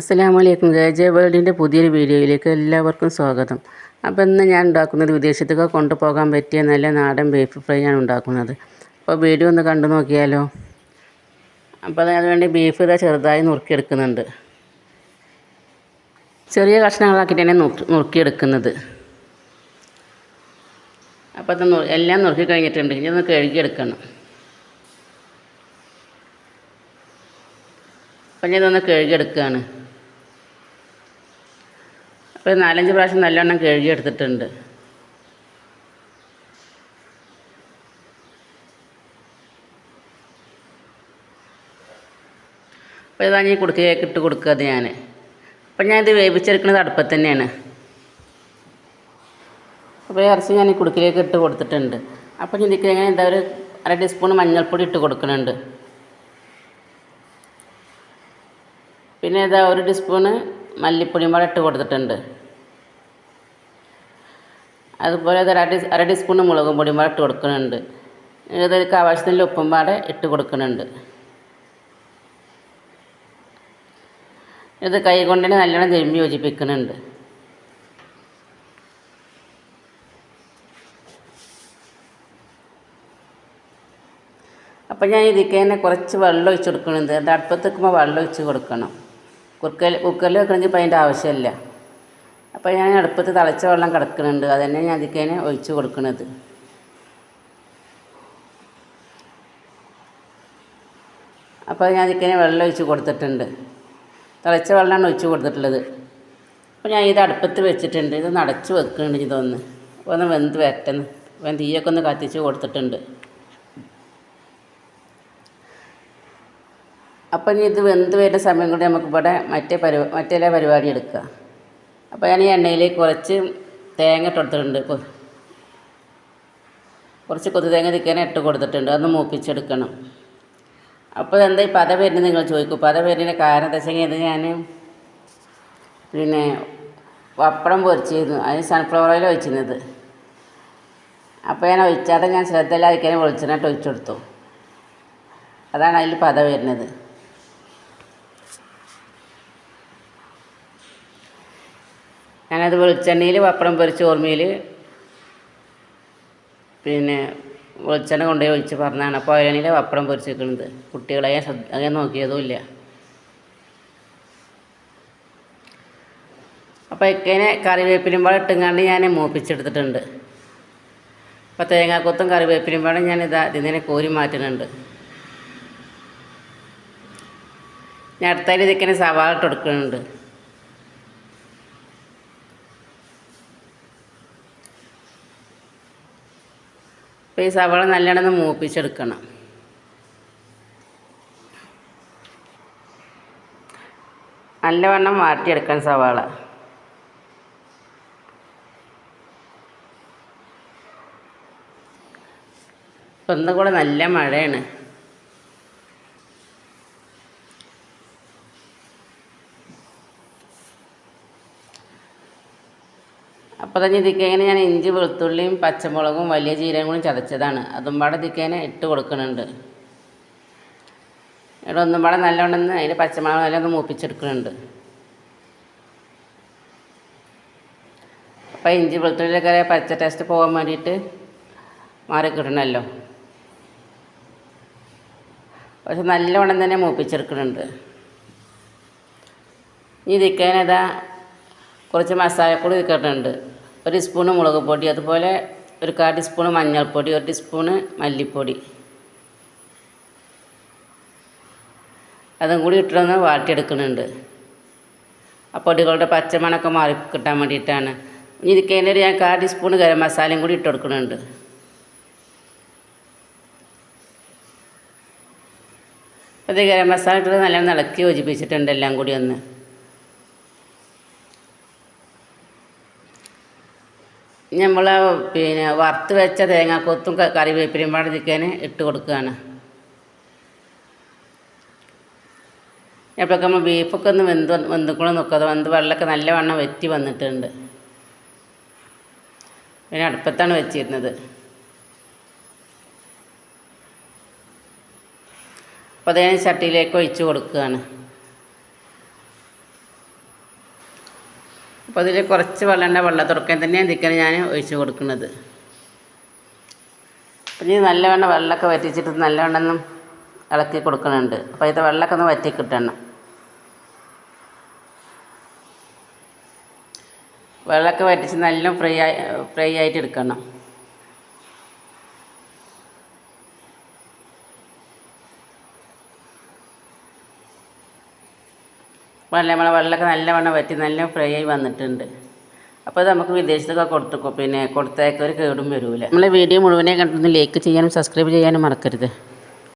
അസ്സലാമു അലൈക്കും ജയ ജയ വേൾഡിന്റെ പുതിയൊരു വീഡിയോയിലേക്ക് എല്ലാവർക്കും സ്വാഗതം. അപ്പോൾ ഇന്ന് ഞാൻ ഉണ്ടാക്കുന്നത് വിദേശത്തൊക്കെ കൊണ്ടുപോകാൻ പറ്റിയ നല്ല നാടൻ ബീഫ് ഫ്രൈ ആണ് ഉണ്ടാക്കുന്നത്. അപ്പോൾ വീഡിയോ ഒന്ന് കണ്ടു നോക്കിയാലോ? അപ്പോൾ അതിനുവേണ്ടി ബീഫ് ഇതാ ചെറുതായി നുറുക്കിയെടുക്കുന്നുണ്ട്. ചെറിയ കഷ്ണങ്ങളാക്കിയിട്ട് തന്നെ നുറുക്കി നുറുക്കിയെടുക്കുന്നത്. അപ്പോൾ അത് എല്ലാം നുറുക്കി കഴിഞ്ഞിട്ടുണ്ട്. ഇനി ഒന്ന് കഴുകിയെടുക്കണം. അപ്പം ഞാനൊന്ന് കഴുകിയെടുക്കുകയാണ്. അപ്പോൾ നാലഞ്ച് പ്രാവശ്യം നല്ലവണ്ണം കഴുകിയെടുത്തിട്ടുണ്ട്. അപ്പോൾ ഇതാ ഞാൻ കുടുക്കയിലേക്ക് ഇട്ട് കൊടുക്കുക അത് ഞാൻ അപ്പം ഞാനിത് വേവിച്ചെടുക്കുന്നത് അടുപ്പത്ത് തന്നെയാണ്. അപ്പോൾ ഇറച്ചി ഞാൻ ഈ കുടുക്കിലേക്ക് ഇട്ട് കൊടുത്തിട്ടുണ്ട്. അപ്പോൾ ഞാൻ ഞാൻ എന്താ ഒരു അര ടീസ്പൂൺ മഞ്ഞൾപ്പൊടി ഇട്ട് കൊടുക്കുന്നുണ്ട് പിന്നെ ഇതാ ഒരു ടീസ്പൂണ് മല്ലിപ്പൊടിയും കൂടെ ഇട്ട് കൊടുത്തിട്ടുണ്ട്. അതുപോലെ ഇത് അര അര ടീസ്പൂണ് മുളകും പൊടിയും കൂടെ ഇട്ട് കൊടുക്കുന്നുണ്ട്. ഇതിലേക്ക് ആവശ്യത്തിന് ഉപ്പും പാടെ ഇട്ട് കൊടുക്കുന്നുണ്ട്. ഇത് കൈ കൊണ്ട് തന്നെ നല്ലോണം തിരുമ്പി യോജിപ്പിക്കുന്നുണ്ട്. അപ്പം ഞാൻ ഇതിലേക്ക് തന്നെ കുറച്ച് വെള്ളം ഒഴിച്ച് കൊടുക്കുന്നുണ്ട്. അടുപ്പത്ത് വെക്കുമ്പോൾ വെള്ളം ഒഴിച്ച് കൊടുക്കണം. കുക്കറിൽ കുക്കറിൽ വെക്കണമെങ്കിൽ ഇപ്പം അതിന്റെ ആവശ്യമില്ല. അപ്പോൾ ഞാൻ അടുപ്പത്ത് തിളച്ച വെള്ളം കിടക്കുന്നുണ്ട്. അത് തന്നെ ഞാൻ ഇതിലേക്ക് തന്നെ ഒഴിച്ച് കൊടുക്കുന്നത് അപ്പോൾ ഞാൻ ഇതിലേക്ക് തന്നെ വെള്ളം ഒഴിച്ച് കൊടുത്തിട്ടുണ്ട്. തിളച്ച വെള്ളമാണ് ഒഴിച്ച് കൊടുത്തിട്ടുള്ളത്. അപ്പോൾ ഞാൻ ഇത് അടുപ്പത്ത് വെച്ചിട്ടുണ്ട്. ഇത് നടച്ച് വെക്കുന്നുണ്ട് ഇതൊന്ന്. ഒന്ന് വെന്ത് വരട്ടെന്ന്. വെന്ത് തീയൊക്കെ ഒന്ന് കത്തിച്ച് കൊടുത്തിട്ടുണ്ട്. അപ്പം ഇനി ഇത് വെന്ത് വരുന്ന സമയം കൊണ്ട് നമുക്ക് ഇവിടെ മറ്റേ പരിപാ മറ്റേ പരിപാടി എടുക്കുക അപ്പോൾ ഞാൻ ഈ എണ്ണയിലേക്ക് കുറച്ച് തേങ്ങ ഇട്ട് കൊടുത്തിട്ടുണ്ട്. കുറച്ച് കൊത്തു തേങ്ങ തിക്കാൻ ഇട്ട് കൊടുത്തിട്ടുണ്ട്. അതൊന്ന് മൂപ്പിച്ചെടുക്കണം. അപ്പോൾ എന്താ ഈ പത വരുന്നത് നിങ്ങൾ ചോദിക്കും. പത വരുന്നതിന്റെ കാരണം എന്താ വെച്ചെങ്കിൽ ഇത് ഞാൻ പിന്നെ പപ്പടം പൊരിച്ചിരുന്നു. അതിന് സൺഫ്ലവർ ഓയിൽ ഒഴിച്ചിരുന്നത്. അപ്പോൾ ഞാൻ ഒഴിച്ചാതെ ഞാൻ ശ്രദ്ധയില്ലാതിരിക്കാൻ വെളിച്ചെണ്ണ ഒഴിച്ചു കൊടുത്തു. അതാണ് അതിൽ പത വരുന്നത്. ഞാനത് വെളിച്ചെണ്ണയിൽ പപ്പടം പൊരിച്ച് ഓർമ്മയിൽ പിന്നെ വെളിച്ചെണ്ണ കൊണ്ടുപോയി ഒഴിച്ച് പറഞ്ഞതാണ്. അപ്പോൾ ഓയിലെണ്ണയിൽ പപ്പടം പൊരിച്ച് വെക്കുന്നത് കുട്ടികളെ ഞാൻ നോക്കിയതുമില്ല. അപ്പോൾ ഇക്കേനെ കറിവേപ്പിലും പാടെ ഇട്ടുങ്ങാണ്ട് ഞാൻ മൂപ്പിച്ചെടുത്തിട്ടുണ്ട്. അപ്പോൾ തേങ്ങാക്കൊത്തും കറിവേപ്പിലും പാടെ ഞാൻ ഇതാ ഇതിനെ കോരി മാറ്റുന്നുണ്ട്. ഞാൻ അടുത്തതിൽ ഇതിക്കനെ സവാള ഇട്ട് കൊടുക്കുന്നുണ്ട്. അപ്പോൾ ഈ സവാള നല്ലോണം മൂപ്പിച്ചെടുക്കണം. നല്ലവണ്ണം വാട്ടിയെടുക്കണം സവാള. ഒന്നുകൂടെ നല്ല മഴയാണ്. അപ്പോൾ തന്നെ ഇതിക്കേനെ ഞാൻ ഇഞ്ചി വെളുത്തുള്ളിയും പച്ചമുളകും വലിയ ജീരകം കൂടി ചതച്ചതാണ്. അതും പാടെ ഇതിക്കേനെ ഇട്ട് കൊടുക്കുന്നുണ്ട് ഇവിടെ ഒന്നും പാടെ നല്ലോണം അതിന്റെ പച്ചമുളക് നല്ല ഒന്ന് മൂപ്പിച്ചെടുക്കുന്നുണ്ട് അപ്പോൾ ഇഞ്ചി വെളുത്തുള്ളിയൊക്കെ പച്ച ടേസ്റ്റ് പോകാൻ വേണ്ടിയിട്ട് മാറി കിട്ടണമല്ലോ പക്ഷെ നല്ലവണ്ണം തന്നെ മൂപ്പിച്ചെടുക്കുന്നുണ്ട് ഇനി ഇതിക്കാനതാ കുറച്ച് മസാലക്കൂടി ഇട്ടിട്ടുണ്ട്. ഒരു സ്പൂണ് മുളക് പൊടി അതുപോലെ ഒരു കാ ടീസ്പൂണ് മഞ്ഞൾപ്പൊടി ഒരു ടീസ്പൂണ് മല്ലിപ്പൊടി. അതും കൂടി ഇട്ടൊന്ന് വാട്ടിയെടുക്കുന്നുണ്ട്. ആ പൊടികളുടെ പച്ചമണൊക്കെ മാറി കിട്ടാൻ വേണ്ടിയിട്ടാണ്. ഇനി ഇത് ഞാൻ കാ ടീസ്പൂണ് ഗരം മസാലയും കൂടി ഇട്ട് കൊടുക്കുന്നുണ്ട് അത് ഗരം മസാല ഇട്ടത് നല്ലോണം ഇളക്കി യോജിപ്പിച്ചിട്ടുണ്ട് എല്ലാം കൂടി ഒന്ന്. നമ്മൾ പിന്നെ വറുത്ത് വെച്ച തേങ്ങ കൊത്തും കറിവേപ്പിലയും പാടെ ചിക്കന് ഇട്ട് കൊടുക്കുകയാണ് എപ്പോഴൊക്കെ നമ്മൾ ബീഫൊക്കെ ഒന്ന് വെന്ത് വെന്തുക്കണം നോക്കുക വെന്ത് വെള്ളമൊക്കെ നല്ല വണ്ണം വെറ്റി വന്നിട്ടുണ്ട്. പിന്നെ അടുപ്പത്താണ് വെച്ചിരുന്നത്. അപ്പോൾ അതേ ചട്ടിയിലേക്ക് ഒഴിച്ച് കൊടുക്കുകയാണ് അപ്പോൾ അതിൽ കുറച്ച് വെള്ളം തുറക്കാൻ തന്നെയാണ് ചിക്കൻ ഞാൻ ഒഴിച്ച് കൊടുക്കുന്നത്. പിന്നെ നല്ലവണ്ണം വെള്ളമൊക്കെ വറ്റിച്ചിട്ട് നല്ലവണ്ണം ഇളക്കി കൊടുക്കുന്നുണ്ട് അപ്പോൾ ഇത് വെള്ളമൊക്കെ ഒന്ന് വറ്റി കിട്ടണം. വെള്ളമൊക്കെ വറ്റിച്ച് നല്ല ഫ്രൈ ആയി ഫ്രൈ ആയിട്ട് എടുക്കണം. വെള്ളം നമ്മളെ വെള്ളമൊക്കെ നല്ലവണ്ണം വറ്റി നല്ല ഫ്രൈ ആയി വന്നിട്ടുണ്ട്. അപ്പോൾ നമുക്ക് വിദേശത്തൊക്കെ കൊടുത്തു പിന്നെ കൊടുത്തേക്കൊരു കേടും വരില്ല നമ്മളെ വീഡിയോ മുഴുവനെ കണ്ടൊന്ന് ലൈക്ക് ചെയ്യാനും സബ്സ്ക്രൈബ് ചെയ്യാനും മറക്കരുത്.